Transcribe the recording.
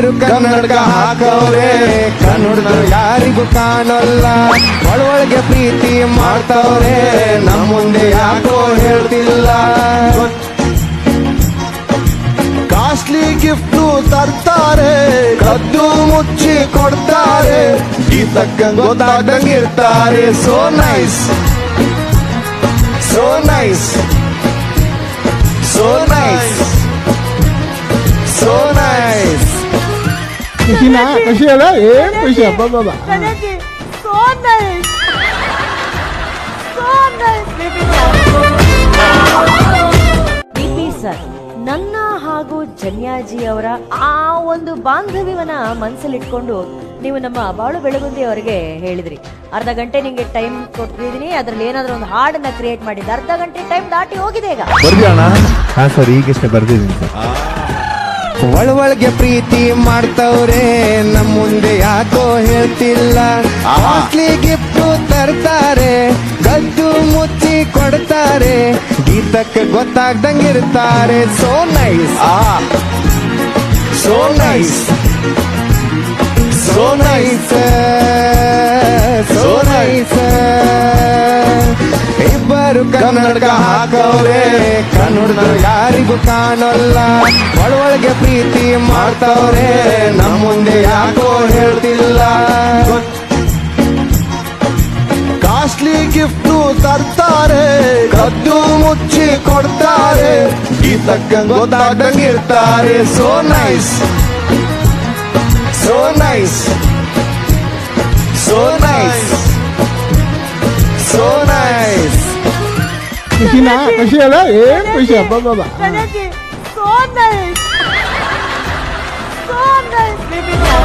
ಇಬ್ಬರು ಕನ್ನಡಕ ಹಾಕವ್ರೆ. ಕನ್ನಡದ ಯಾರಿಗೂ ಕಾಣಲ್ಲ. ಒಳೊಳಗೆ ಪ್ರೀತಿ ಮಾಡ್ತವ್ರೆ. ನಮ್ಮ ಮುಂದೆ ಯಾಕೋ ಹೇಳ್ತಿಲ್ಲ. ಕಾಸ್ಟ್ಲಿ ಗಿಫ್ಟ್ ತರ್ತಾರೆ. ಕದ್ದು ಮುಚ್ಚಿ ಕೊಡ್ತಾರೆ. ಈ ತಕ್ಕ ಗೊತ್ತಾಗಂಗಿರ್ತಾರೆ ಸೋ ನೈಸ್ ಸೋ ನೈಸ್ ಖುಷಿನಾ ಖುಷಿ ಅಲ್ಲ ಏನ್ ಖುಷಿ ಹಬ್ಬ ಬಾಬಾ ಕಣಜಿ so nice so nice BP sir ನನ್ನ ಹಾಗೂ ಜನ್ಯಾಜಿ ಅವರ ಆ ಒಂದು ಬಾಂಧವ್ಯವನ್ನ ಮನಸ್ಸಲ್ಲಿಟ್ಕೊಂಡು ನೀವು ನಮ್ಮ ಬಾಳು ಬೆಳಗುಂದಿ ಅವರಿಗೆ ಹೇಳಿದ್ರಿ. ಅರ್ಧ ಗಂಟೆ ನಿಮಗೆ ಟೈಮ್ ಕೊಟ್ಟಿದ್ದೀನಿ ಅದ್ರಲ್ಲಿ ಏನಾದ್ರೂ ಒಂದು ಹಾಡನ್ನ ಕ್ರಿಯೇಟ್ ಮಾಡಿದ್ದೆ ಅರ್ಧ ಗಂಟೆ ಟೈಮ್ ದಾಟಿ ಹೋಗಿದೆ ಈಗ. ಬರ್ದಿಯೋಣ ಹಾ ಸರ್ ಈಗಷ್ಟೇ ಬರ್ದಿದ್ದೀನಿ ಸರ್ ಒಳೊಳಗೆ ಪ್ರೀತಿ ಮಾಡ್ತವ್ರೆ ನಮ್ ಮುಂದೆ ಯಾಕೋ ಹೇಳ್ತಿಲ್ಲ. ಆಸ್ಲಿ ಗಿಫ್ಟ್ ತರ್ತಾರೆ ಗದ್ದು ಮುಚ್ಚಿ ಕೊಡ್ತಾರೆ ಗೀತಕ್ಕೆ ಗೊತ್ತಾಗ್ದಂಗಿರ್ತಾರೆ. So nice so nice so nice so nice ಇಬ್ಬರು ಕನ್ನಡಕ ಹಾಕವ್ರೆ ಕನ್ನಡದ ಯಾರಿಗೂ ಕಾಣಲ್ಲ. ಒಳ ಮಾಡ್ತವ್ರೆ ನಮ್ಮ ಮುಂದೆ ಯಾಕೋ ಹೇಳ್ತಿಲ್ಲ. ಕಾಸ್ಟ್ಲಿ ಗಿಫ್ಟು ತರ್ತಾರೆ ಕದ್ದು ಮುಚ್ಚಿ ಕೊಡ್ತಾರೆ. ಈ ತಕ್ಕ ಗೊತ್ತಾಗಂಗಿರ್ತಾರೆ so nice so nice so nice so nice ಖುಷಿನಾ? ಖುಷಿ ಅಲ್ಲ? ಏನ್ ಖುಷಿ? ಹಬ್ಬ ಬಾಬಾ ಕಣಜಿ ಸೋ ನೈಸ್ ಸೋ ನೈಸ್